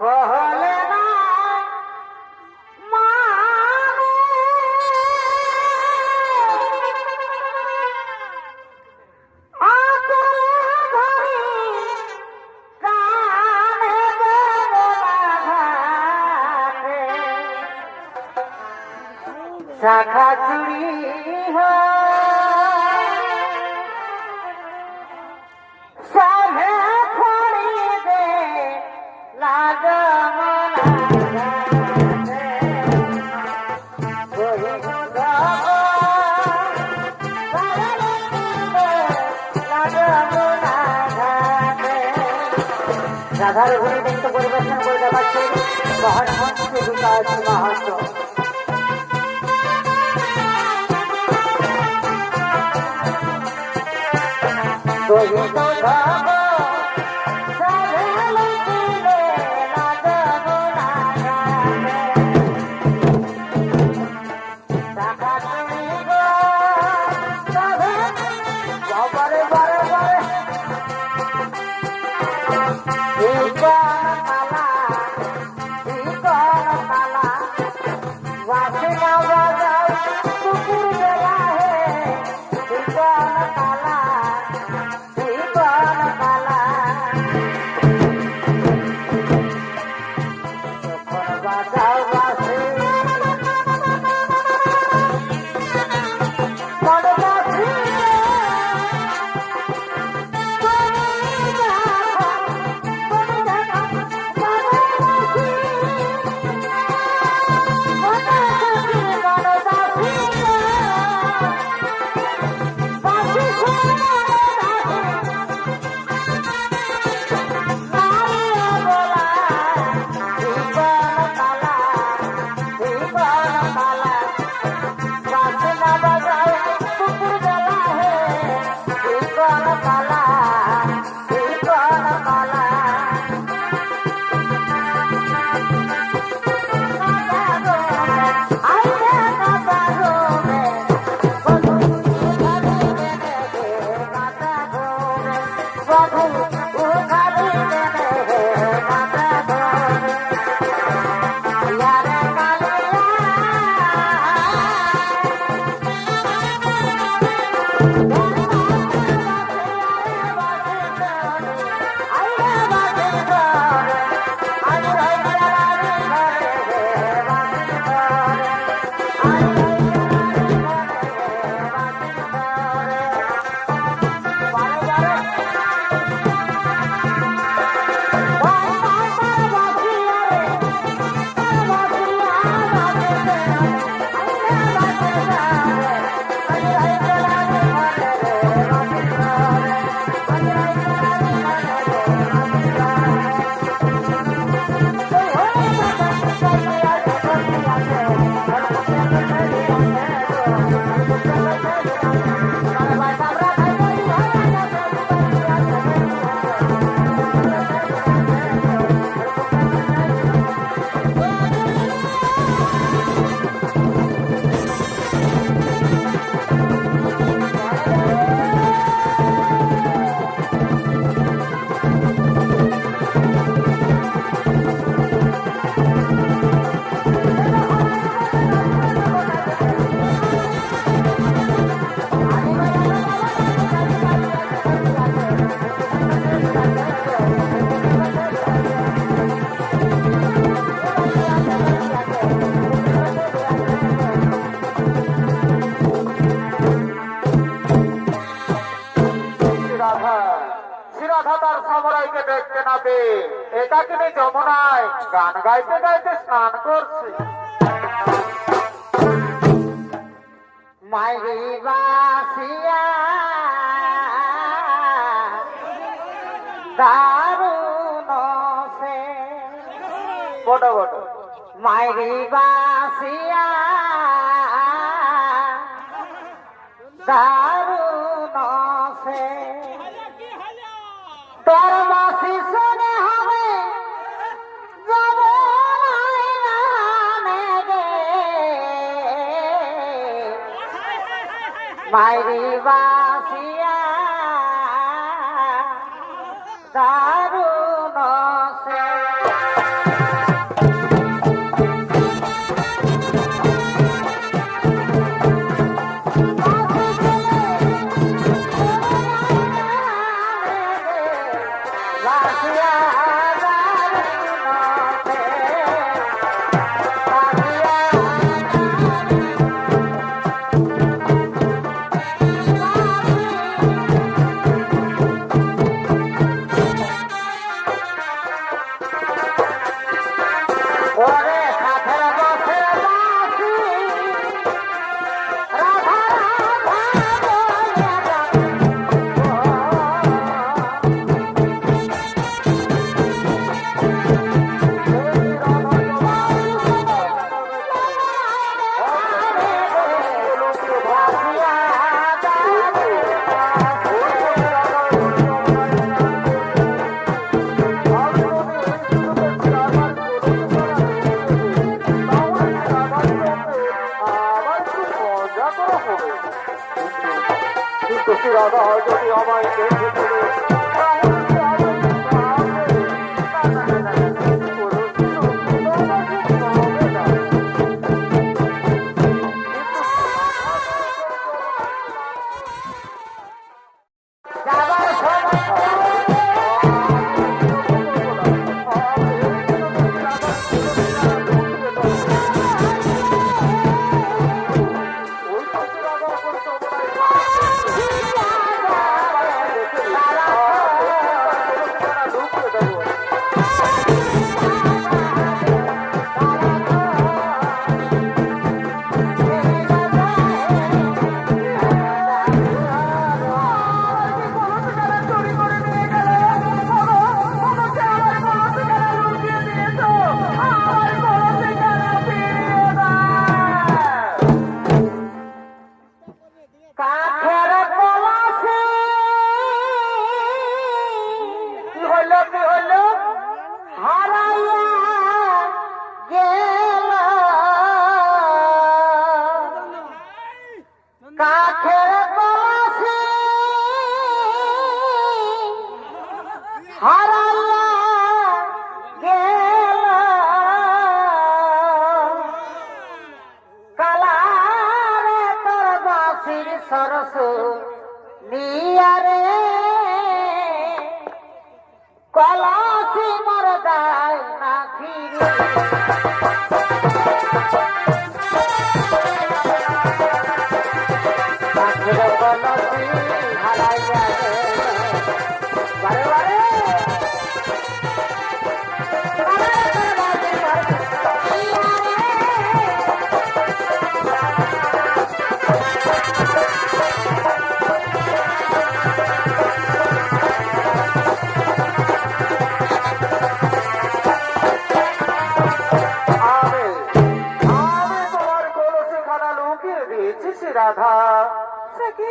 Oh, আছেন মহাত্ম বিকাশ মাহাত্ম রহিত ಮಾತಾ থাকলে যমুনায় গান গাইতে গাইতে স্নান করছে। মাইরি বাসিয়া দারুণ বড় বড়। মাইরি বাসিয়া করা হবে। কিন্তু রাধা হয় যদি আমায় দেখে buscar বাসির সরস নিয়ারে কলসি মর দায় সে কি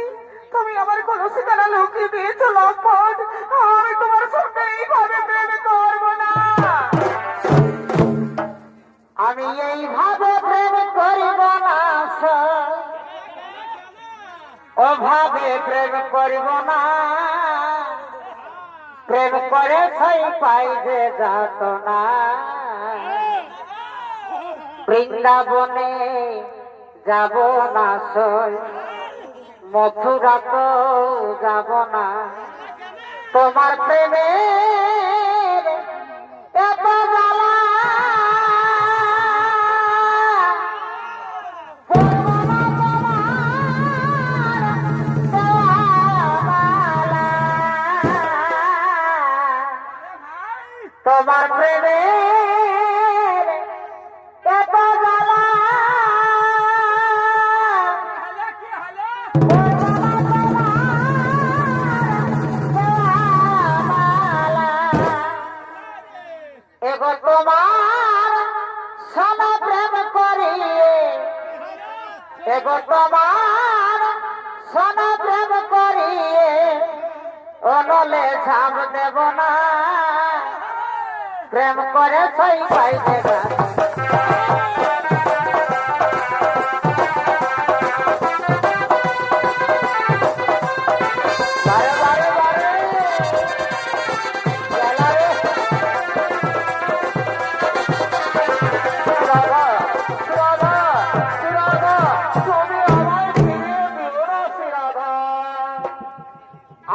তুমি আমার কলসি তারা লুকিয়ে দিয়েছ, লম্পট। আমি তোমার সঙ্গে এইভাবে প্রেম করব না। আমি এইভাবে প্রেম করিব না। অভাবে প্রেম করিব না। প্রেম করে সেই পাই যে যাত না। বৃন্দাবনে যাব না সই মথুরা তো যাব না। তোমার প্রেমের প্রেম করিয়ে অনলে ছাপ দেব না। প্রেম করে সই পাই দেবা।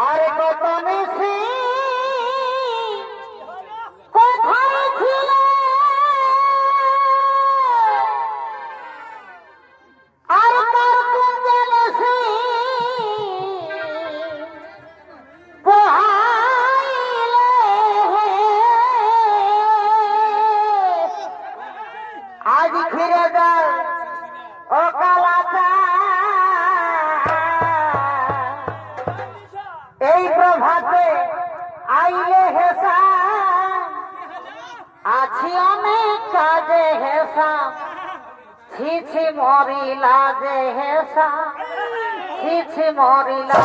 আর কত নিশি হেসা ছি ছি মরিলা যে হেসা ছিছি ছি মরিলা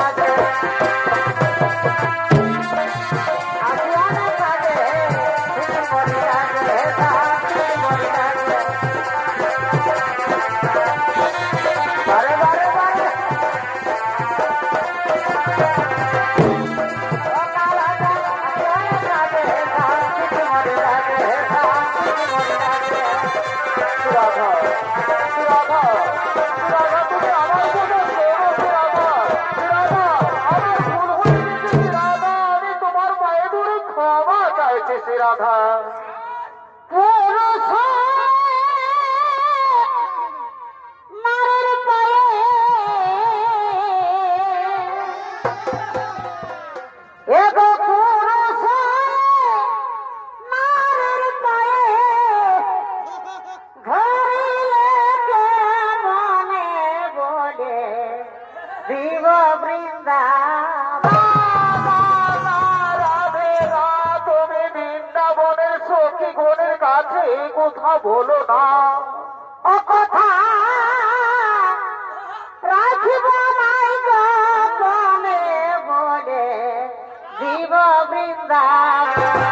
জীব বৃন্দাবন।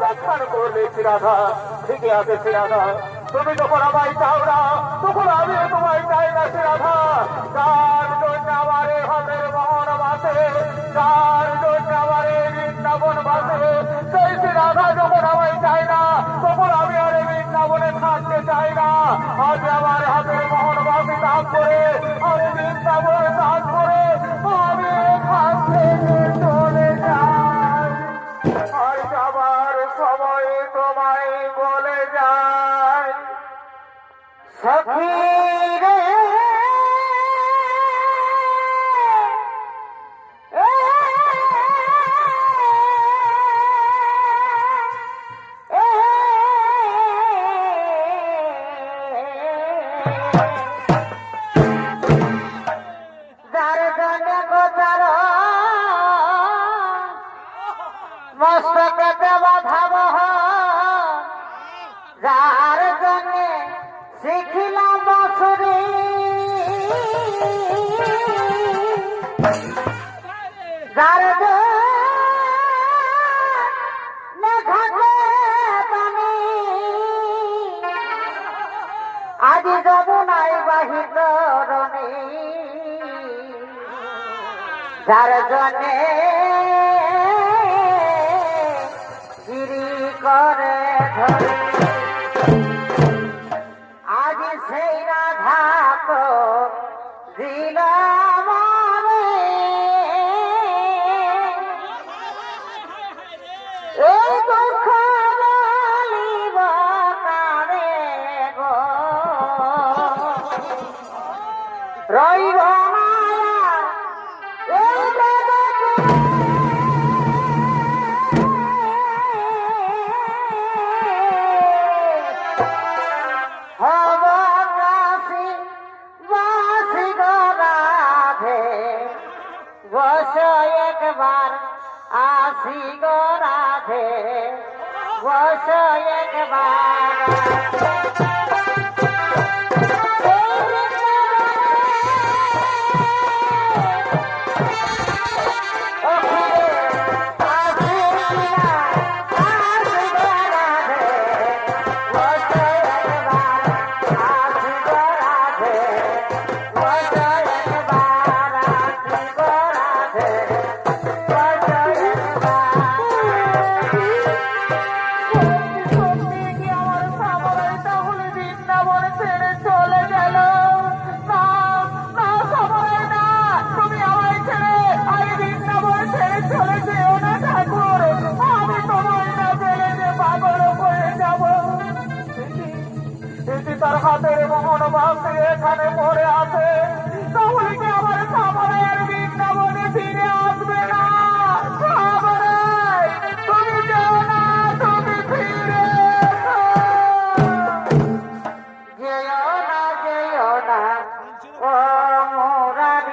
আমায় করলে শ্রীরাধা ঠিকই আছে শ্রীরাধা তুমি যখন আমায় চাও না, তখন আমি তোমায় চাই না শ্রীরাধা যার জন্য আমার হাতের মহন বাসে, যার জন্য আমার বৃন্দাবন বাসে, সেই শ্রীরাধা যখন আমায় চাই না, তখন আমি আর বৃন্দাবনে থাকতে চাই না। আজ আমার হাতের মোহন বাসী করে যার জন্যে গিরি করে ধরে রইব বস একবার আসি গো রাধে। বস একবার।